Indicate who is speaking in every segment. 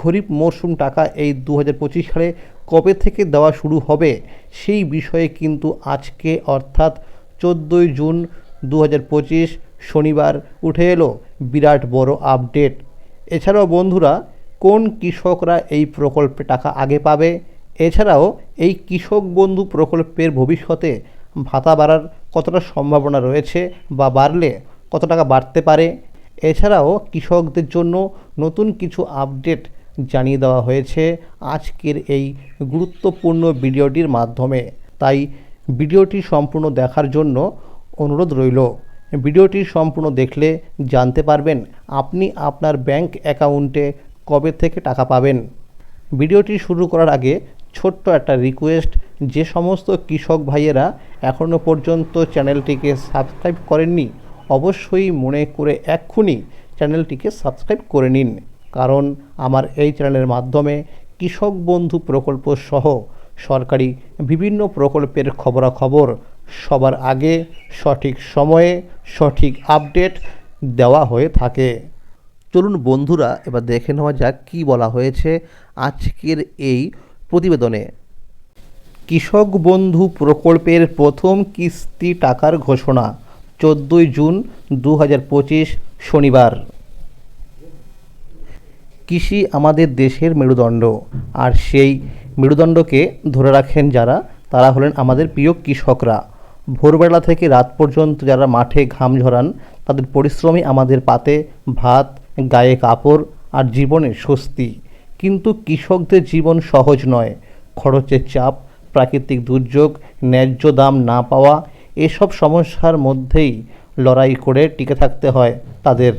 Speaker 1: খরিফ মরশুম টাকা এই দু হাজার পঁচিশ সালে কবে থেকে দেওয়া শুরু হবে সেই বিষয়ে কিন্তু আজকে অর্থাৎ চোদ্দোই জুন দু হাজার পঁচিশ শনিবার উঠে এলো বিরাট বড় আপডেট। এছাড়াও বন্ধুরা, কোন কৃষকরা এই প্রকল্পে টাকা আগে পাবে? এছাড়াও এই কৃষক বন্ধু প্রকল্পের ভবিষ্যতে ভাতা বাড়ার কতটা সম্ভাবনা রয়েছে বা বাড়লে কত টাকা বাড়তে পারে? এছাড়াও কৃষকদের জন্য নতুন কিছু আপডেট জানিয়ে দেওয়া হয়েছে আজকের এই গুরুত্বপূর্ণ ভিডিওটির মাধ্যমে। তাই ভিডিওটি সম্পূর্ণ দেখার জন্য অনুরোধ রইল। ভিডিওটি সম্পূর্ণ দেখলে জানতে পারবেন আপনি আপনার ব্যাংক অ্যাকাউন্টে কবে থেকে টাকা পাবেন। ভিডিওটি শুরু করার আগে ছোট্ট একটা রিকোয়েস্ট, যে সমস্ত কৃষক ভাইয়েরা এখনও পর্যন্ত চ্যানেলটিকে সাবস্ক্রাইব করেননি, অবশ্যই মনে করে এক্ষুনি চ্যানেলটিকে সাবস্ক্রাইব করে নিন। কারণ আমার এই চ্যানেলের মাধ্যমে কৃষক বন্ধু প্রকল্প সহ সরকারি বিভিন্ন প্রকল্পের খবরাখবর সবার আগে সঠিক সময়ে সঠিক আপডেট দেওয়া হয়ে থাকে। চলুন বন্ধুরা, এবার দেখে নেওয়া যাক কী বলা হয়েছে আজকের এই প্রতিবেদনে। কৃষক বন্ধু প্রকল্পের প্রথম কিস্তি টাকার ঘোষণা, চোদ্দোই জুন দু হাজার পঁচিশ শনিবার। কৃষি আমাদের দেশের মেরুদণ্ড। আর সেই মেরুদণ্ডকে ধরে রাখেন যারা, তারা হলেন আমাদের প্রিয় কৃষকরা। ভোরবেলা থেকে রাত পর্যন্ত যারা মাঠে ঘাম ঝরান, তাদের পরিশ্রমই আমাদের পাতে ভাত, গায়ে কাপড় আর জীবনের স্বস্তি। কিন্তু কৃষকদের জীবন সহজ নয়। খরচের চাপ, প্রাকৃতিক দুর্যোগ, ন্যায্য দাম না পাওয়া, এসব সমস্যার মধ্যেই লড়াই করে টিকে থাকতে হয় তাদের।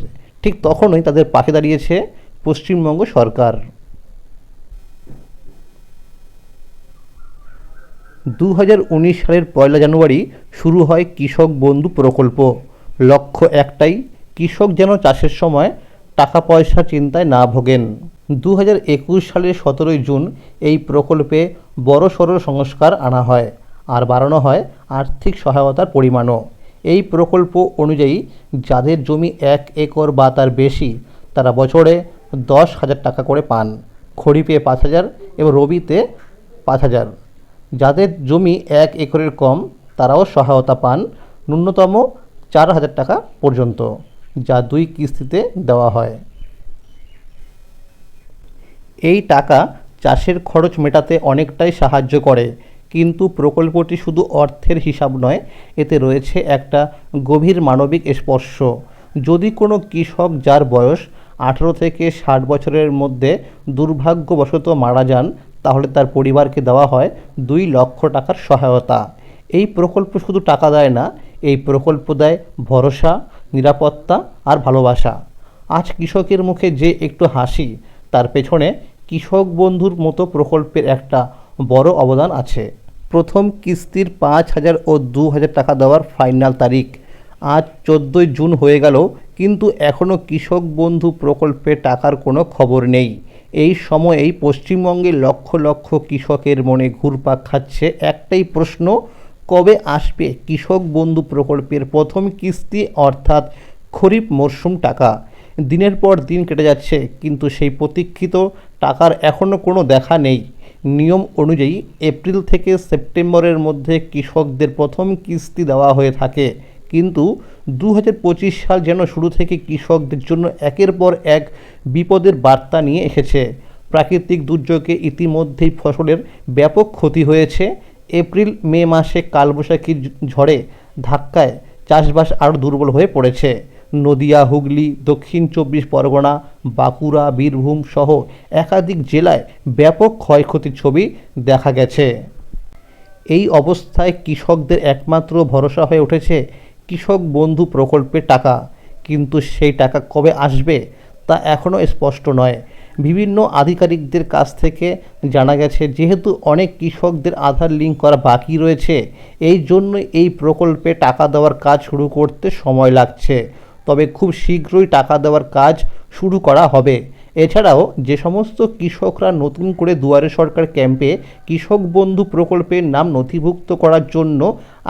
Speaker 1: ঠিক তখনই তাদের পাশে দাঁড়িয়েছে পশ্চিমবঙ্গ সরকার। দু হাজার উনিশ সালের পয়লা জানুয়ারি শুরু হয় কৃষক বন্ধু প্রকল্প। লক্ষ্য একটাই, কৃষক যেন চাষের সময় টাকা পয়সা চিন্তায় না ভোগেন। দু হাজার একুশ সালের সতেরোই জুন এই প্রকল্পে বড় সড়ো সংস্কার আনা হয়, আর বাড়ানো হয় আর্থিক সহায়তার পরিমাণও। এই প্রকল্প অনুযায়ী যাদের জমি এক একর বা তার বেশি, তারা বছরে দশ হাজার টাকা করে পান। খরিফে পাঁচ হাজার এবং রবিতে পাঁচ হাজার। যাদের জমি এক একরের কম, তারাও সহায়তা পান ন্যূনতম চার হাজার টাকা পর্যন্ত, যা দুই কিস্তিতে দেওয়া হয়। এই টাকা চাষের খরচ মেটাতে অনেকটাই সাহায্য করে, কিন্তু প্রকল্পটি শুধু অর্থের হিসাব নয়, এতে রয়েছে একটা গভীর মানবিক স্পর্শ। যদি কোনো কৃষক যার বয়স আঠেরো থেকে ষাট বছরের মধ্যে দুর্ভাগ্যবশত মারা যান, তাহলে তার পরিবারকে দেওয়া হয় দুই লক্ষ টাকার সহায়তা। এই প্রকল্প শুধু টাকা দেয় না, এই প্রকল্প দেয় ভরসা, নিরাপত্তা আর ভালোবাসা। আজ কৃষকের মুখে যে একটু হাসি, তার পেছনে কৃষক বন্ধুর মতো প্রকল্পের একটা বড় অবদান আছে। প্রথম কিস্তির পাঁচ হাজার ও দু হাজার টাকা দেওয়ার ফাইনাল তারিখ আজ চোদ্দোই জুন হয়ে গেল কিন্তু এখনও কৃষক বন্ধু প্রকল্পে টাকার কোনো খবর নেই। এই সময়েই পশ্চিমবঙ্গে লক্ষ লক্ষ কৃষকের মনে ঘুরপাক খাচ্ছে একটাই প্রশ্ন, কবে আসবে কৃষক বন্ধু প্রকল্পের প্রথম কিস্তি অর্থাৎ খরিফ মরশুম টাকা? দিনের পর দিন কেটে যাচ্ছে, কিন্তু সেই প্রতীক্ষিত টাকার এখনও কোনো দেখা নেই। নিয়ম অনুযায়ী এপ্রিল থেকে সেপ্টেম্বরের মধ্যে কৃষকদের প্রথম কিস্তি দেওয়া হয়ে থাকে। কিন্তু দু হাজার পঁচিশ সাল যেন শুরু থেকে কৃষকদের জন্য একের পর এক বিপদের বার্তা নিয়ে এসেছে। প্রাকৃতিক দুর্যোগে ইতিমধ্যেই ফসলের ব্যাপক ক্ষতি হয়েছে। এপ্রিল, মে মাসে কালবৈশাখীর ঝড়ে ধাক্কায় চাষবাস আরও দুর্বল হয়ে পড়েছে। নদিয়া, হুগলি, দক্ষিণ চব্বিশ পরগনা, বাঁকুড়া, বীরভূম সহ একাধিক জেলায় ব্যাপক ক্ষয়ক্ষতির ছবি দেখা গেছে। এই অবস্থায় কৃষকদের একমাত্র ভরসা হয়ে উঠেছে কৃষক বন্ধু প্রকল্পের টাকা, কিন্তু সেই টাকা কবে আসবে তা এখনও স্পষ্ট নয়। বিভিন্ন আধিকারিকদের কাছ থেকে জানা গেছে, যেহেতু অনেক কৃষকদের আধার লিঙ্ক করা বাকি রয়েছে, এই জন্য এই প্রকল্পে টাকা দেওয়ার কাজ শুরু করতে সময় লাগছে। তবে খুব শীঘ্রই টাকা দেওয়ার কাজ শুরু করা হবে। এছাড়াও যে সমস্ত কৃষকরা নতুন করে দুয়ারে সরকার ক্যাম্পে কৃষক বন্ধু প্রকল্পের নাম নথিভুক্ত করার জন্য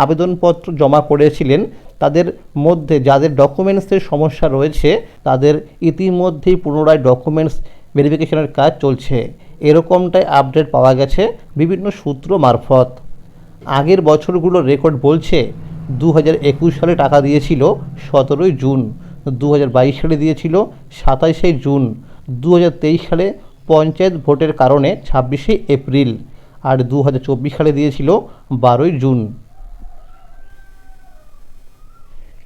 Speaker 1: আবেদনপত্র জমা করেছিলেন, তাদের মধ্যে যাদের ডকুমেন্টসের সমস্যা রয়েছে, তাদের ইতিমধ্যেই পুনরায় ডকুমেন্টস ভেরিফিকেশনের কাজ চলছে। এরকমটাই আপডেট পাওয়া গেছে বিভিন্ন সূত্র মারফত। আগের বছরগুলোর রেকর্ড বলছে দু হাজার একুশ সালে টাকা দিয়েছিল সতেরোই জুন দু হাজার বাইশ সালে দিয়েছিল সাতাইশে জুন দু হাজার তেইশ সালে পঞ্চায়েত ভোটের কারণে ছাব্বিশে এপ্রিল আর দু হাজার চব্বিশ সালে দিয়েছিল বারোই জুন।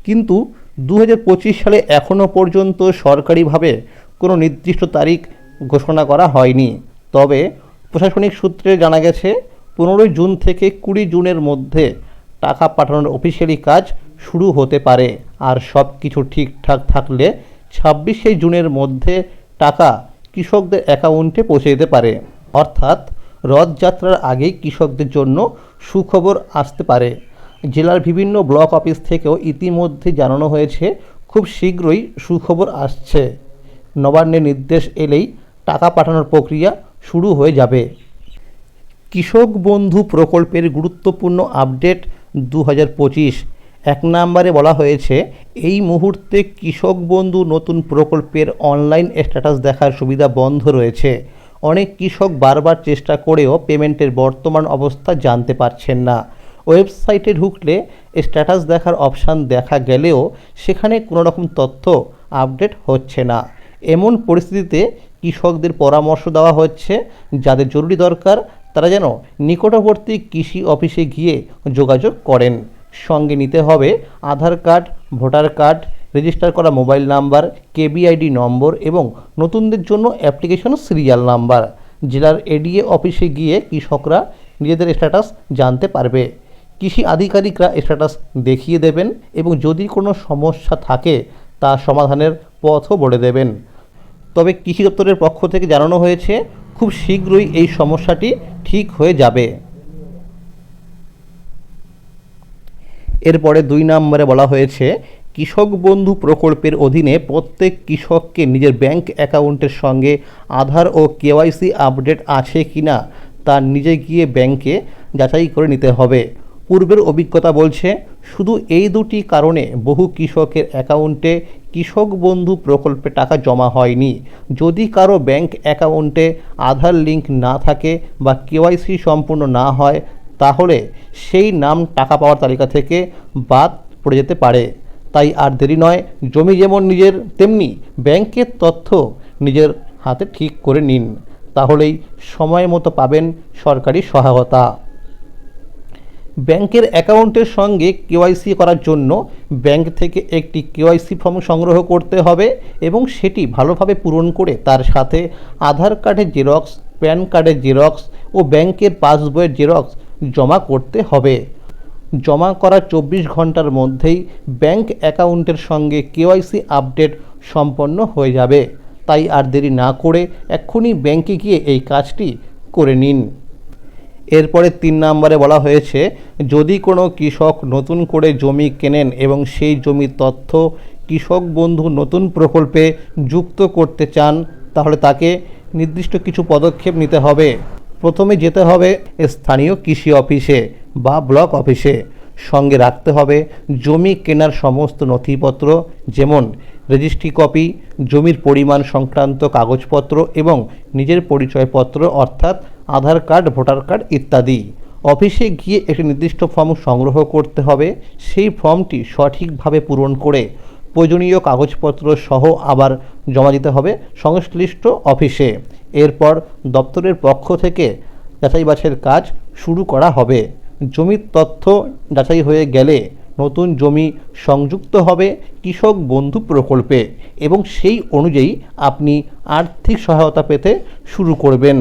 Speaker 1: কিন্তু দু হাজার পঁচিশ সালে এখনও পর্যন্ত সরকারিভাবে কোনো নির্দিষ্ট তারিখ ঘোষণা করা হয়নি। তবে প্রশাসনিক সূত্রে জানা গেছে, পনেরোই জুন থেকে কুড়ি জুনের মধ্যে টাকা পাঠানোর অফিসিয়ালি কাজ শুরু হতে পারে। আর সব কিছু ঠিকঠাক থাকলে ছাব্বিশে জুনের মধ্যে টাকা কৃষকদের অ্যাকাউন্টে পৌঁছে যেতে পারে। অর্থাৎ রথযাত্রার আগেই কৃষকদের জন্য সুখবর আসতে পারে। জেলার বিভিন্ন ব্লক অফিস থেকেও ইতিমধ্যে জানানো হয়েছে, খুব শীঘ্রই সুখবর আসছে। নবান্নের নির্দেশ এলেই টাকা পাঠানোর প্রক্রিয়া শুরু হয়ে যাবে। কৃষক বন্ধু প্রকল্পের গুরুত্বপূর্ণ আপডেট দু হাজার পঁচিশ। এক নম্বরে বলা হয়েছে, এই মুহূর্তে কৃষক বন্ধু নতুন প্রকল্পের অনলাইন স্ট্যাটাস দেখার সুবিধা বন্ধ রয়েছে। অনেক কৃষক বারবার চেষ্টা করেও পেমেন্টের বর্তমান অবস্থা জানতে পারছেন না। ওয়েবসাইটে ঢুকলে স্ট্যাটাস দেখার অপশান দেখা গেলেও সেখানে কোনো রকম তথ্য আপডেট হচ্ছে না। এমন পরিস্থিতিতে কৃষকদের পরামর্শ দেওয়া হচ্ছে, যাদের জরুরি দরকার, তারা যেন নিকটবর্তী কৃষি অফিসে গিয়ে যোগাযোগ করেন। সঙ্গে নিতে হবে Aadhaar card, voter card register করা মোবাইল নাম্বার কেবিআইডি নম্বর এবং নতুনদের জন্য অ্যাপ্লিকেশন সিরিয়াল নাম্বার জেলার এডিএ অফিসে গিয়ে কৃষকরা নিজেদের স্ট্যাটাস জানতে পারবে। কৃষি আধিকারিকরা স্ট্যাটাস দেখিয়ে দেবেন এবং যদি কোনো সমস্যা থাকে, তা সমাধানের পথও বলে দেবেন। তবে কৃষি দপ্তরের পক্ষ থেকে জানানো হয়েছে, খুব শীঘ্রই এই সমস্যাটি ঠিক হয়ে যাবে। এরপরে দুই নম্বরে বলা হয়েছে, কৃষক বন্ধু প্রকল্পের অধীনে প্রত্যেক কৃষককে নিজের ব্যাংক অ্যাকাউন্টের সঙ্গে আধার ও কেওয়াইসি আপডেট আছে কি না তা নিজে গিয়ে ব্যাংকে যাচাই করে নিতে হবে। পূর্বের অভিজ্ঞতা বলছে, শুধু এই দুটি কারণে বহু কৃষকের অ্যাকাউন্টে কৃষক বন্ধু প্রকল্পে টাকা জমা হয়নি। যদি কারও ব্যাংক অ্যাকাউন্টে আধার লিঙ্ক না থাকে বা কেওয়াইসি সম্পূর্ণ না হয় তাহলে সেই নাম টাকা পাওয়ার তালিকা থেকে বাদ পড়ে যেতে পারে। তাই আর দেরি নয়, জমি যেমন নিজের, তেমনি ব্যাংকের তথ্য নিজের হাতে ঠিক করে নিন। তাহলেই সময় মতো পাবেন সরকারি সহায়তা। ব্যাংকের অ্যাকাউন্টের সঙ্গে কেওয়াইসি করার জন্য ব্যাংক থেকে একটি কেওয়াইসি ফর্ম সংগ্রহ করতে হবে এবং সেটি ভালোভাবে পূরণ করে তার সাথে আধার কার্ডের জেরক্স, প্যান কার্ডের জেরক্স ও ব্যাংকের পাসবইয়ের জেরক্স জমা করতে হবে। জমা করা চব্বিশ ঘণ্টার মধ্যেই ব্যাংক অ্যাকাউন্টের সঙ্গে কেওয়াইসি আপডেট সম্পন্ন হয়ে যাবে। তাই আর দেরি না করে এক্ষুনি ব্যাংকে গিয়ে এই কাজটি করে নিন। এরপরে তিন নম্বরে বলা হয়েছে, যদি কোনো কৃষক নতুন করে জমি কেনেন এবং সেই জমির তথ্য কৃষক বন্ধু নতুন প্রকল্পে যুক্ত করতে চান, তাহলে তাকে নির্দিষ্ট কিছু পদক্ষেপ নিতে হবে। প্রথমে যেতে হবে স্থানীয় কৃষি অফিসে বা ব্লক অফিসে। সঙ্গে রাখতে হবে জমি কেনার সমস্ত নথিপত্র, যেমন রেজিস্ট্রি কপি জমির পরিমাণ সংক্রান্ত কাগজপত্র এবং নিজের পরিচয়পত্র, অর্থাৎ আধার কার্ড, ভোটার কার্ড ইত্যাদি। অফিসে গিয়ে একটি নির্দিষ্ট ফর্ম সংগ্রহ করতে হবে। সেই ফর্মটি সঠিকভাবে পূরণ করে প্রয়োজনীয় কাগজপত্র সহ আবার জমা দিতে হবে সংশ্লিষ্ট অফিসে। এরপর দপ্তরের পক্ষ থেকে যাচাই বাছাইয়ের কাজ শুরু করা হবে। জমির তথ্য যাচাই হয়ে গেলে নতুন জমি সংযুক্ত হবে কৃষক বন্ধু প্রকল্পে এবং সেই অনুযায়ী আপনি আর্থিক সহায়তা পেতে শুরু করবেন।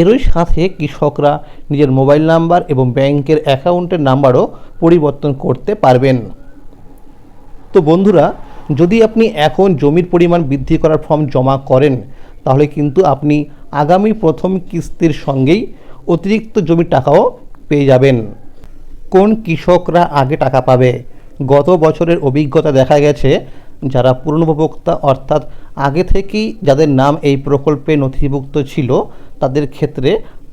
Speaker 1: এরই সাথে কৃষকরা নিজের মোবাইল নাম্বার এবং ব্যাংকের অ্যাকাউন্টের নাম্বারও পরিবর্তন করতে পারবেন। তো বন্ধুরা, যদি আপনি এখন জমির পরিমাণ বৃদ্ধি করার ফর্ম জমা করেন, তাহলে কিন্তু আপনি আগামী প্রথম কিস্তির সঙ্গেই অতিরিক্ত জমির টাকাও পেয়ে যাবেন। কোন কৃষকরা আগে টাকা পাবে? গত বছরের অভিজ্ঞতা দেখা গেছে, যারা পুরনোপভোক্তা অর্থাৎ আগে থেকেই যাদের নাম এই প্রকল্পে নথিভুক্ত ছিল, তাদের ক্ষেত্রে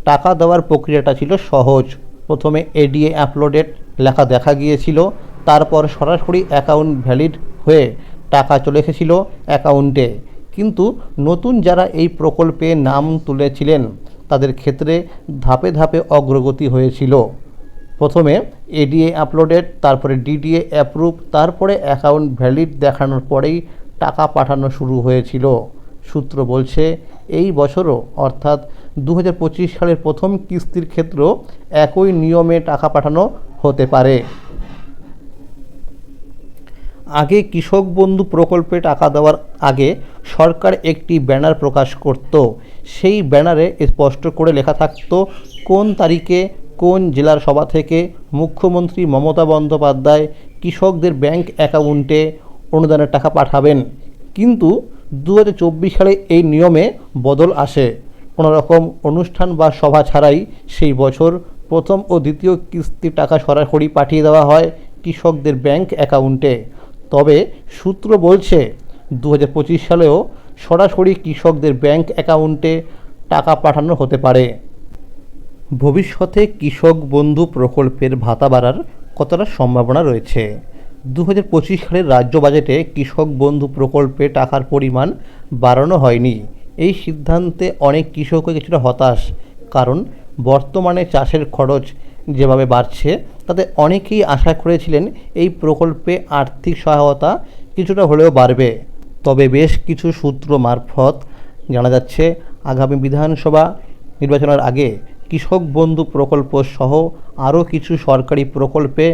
Speaker 1: টাকা দেওয়ার প্রক্রিয়াটা ছিল সহজ। প্রথমে এডিএ আপলোডেড লেখা দেখা গিয়েছিল তারপর সরাসরি অ্যাকাউন্ট ভ্যালিড হয়ে টাকা চলে এসেছিল অ্যাকাউন্টে কিন্তু নতুন যারা এই প্রকল্পে নাম তুলেছিলেন, তাদের ক্ষেত্রে ধাপে ধাপে অগ্রগতি হয়েছিল। প্রথমে এডিএ আপলোডেড তারপরে ডিডিএ অ্যাপ্রুভ তারপরে অ্যাকাউন্ট ভ্যালিড দেখানোর পরেই টাকা পাঠানো শুরু হয়েছিল। সূত্র বলছে, এই বছরও অর্থাৎ দু হাজার পঁচিশ সালের প্রথম কিস্তির ক্ষেত্রেও একই নিয়মে টাকা পাঠানো হতে পারে। আগে কৃষক বন্ধু প্রকল্পে টাকা দেওয়ার আগে সরকার একটি ব্যানার প্রকাশ করত। সেই ব্যানারে স্পষ্ট করে লেখা থাকতো, কোন তারিখে কোন জেলার সভা থেকে মুখ্যমন্ত্রী মমতা বন্দ্যোপাধ্যায় কৃষকদের ব্যাংক অ্যাকাউন্টে অনুদানের টাকা পাঠাবেন। কিন্তু দু হাজার চব্বিশ সালে এই নিয়মে বদল আসে। কোনো রকম অনুষ্ঠান বা সভা ছাড়াই সেই বছর প্রথম ও দ্বিতীয় কিস্তির টাকা সরাসরি পাঠিয়ে দেওয়া হয় কৃষকদের ব্যাংক অ্যাকাউন্টে। তবে সূত্র বলছে দু হাজার পঁচিশ সালেও সরাসরি কৃষকদের ব্যাংক অ্যাকাউন্টে টাকা পাঠানো হতে পারে। ভবিষ্যতে কৃষক বন্ধু প্রকল্পের ভাতা বাড়ার কতটা সম্ভাবনা রয়েছে? দু হাজার পঁচিশ সালের রাজ্য বাজেটে কৃষক বন্ধু প্রকল্পে টাকার পরিমাণ বাড়ানো হয়নি। এই সিদ্ধান্তে অনেক কৃষকও কিছুটা হতাশ, কারণ বর্তমানে চাষের খরচ যেভাবে বাড়ছে, তাতে অনেকেই আশা করেছিলেন এই প্রকল্পে আর্থিক সহায়তা কিছুটা হলেও বাড়বে। তবে বেশ কিছু সূত্র মারফত জানা যাচ্ছে, আগামী বিধানসভা নির্বাচনের আগে কৃষক বন্ধু প্রকল্প সহ আরও কিছু সরকারি প্রকল্পে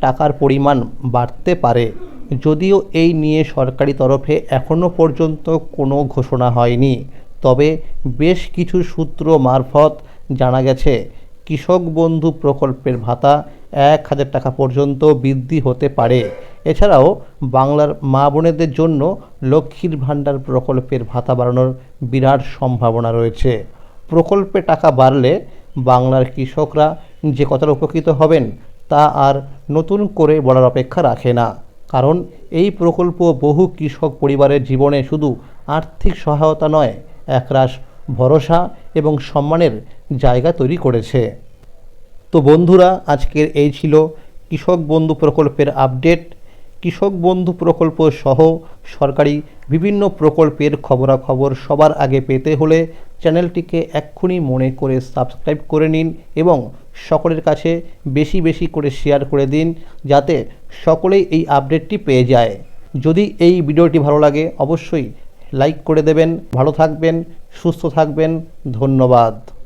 Speaker 1: টাকার পরিমাণ বাড়তে পারে। যদিও এই নিয়ে সরকারি তরফে এখনও পর্যন্ত কোনো ঘোষণা হয়নি। তবে বেশ কিছু সূত্র মারফত জানা গেছে কৃষক বন্ধু প্রকল্পের ভাতা এক হাজার টাকা পর্যন্ত বৃদ্ধি হতে পারে। এছাড়াও বাংলার মা বোনেদের জন্য লক্ষ্মীর ভাণ্ডার প্রকল্পের ভাতা বাড়ানোর বিরাট সম্ভাবনা রয়েছে। প্রকল্পে টাকা বাড়লে বাংলার কৃষকরা যে কতটা উপকৃত হবেন তা আর নতুন করে বলার অপেক্ষা রাখে না। কারণ এই প্রকল্প বহু কৃষক পরিবারের জীবনে শুধু আর্থিক সহায়তা নয়, একরাশ ভরসা এবং সম্মানের জায়গা তৈরি করেছে। তো বন্ধুরা, আজকের এই ছিল কৃষক বন্ধু প্রকল্পের আপডেট। কৃষক বন্ধু প্রকল্প সহ সরকারি বিভিন্ন প্রকল্পের খবরাখবর সবার আগে পেতে হলে চ্যানেলটিকে এক্ষুনি মনে করে সাবস্ক্রাইব করে নিন এবং সকলের কাছে বেশি বেশি করে শেয়ার করে দিন যাতে সকলেই এই আপডেটটি পেয়ে যায়। যদি এই ভিডিওটি ভালো লাগে, অবশ্যই লাইক করে দেবেন। ভালো থাকবেন, সুস্থ থাকবেন। ধন্যবাদ।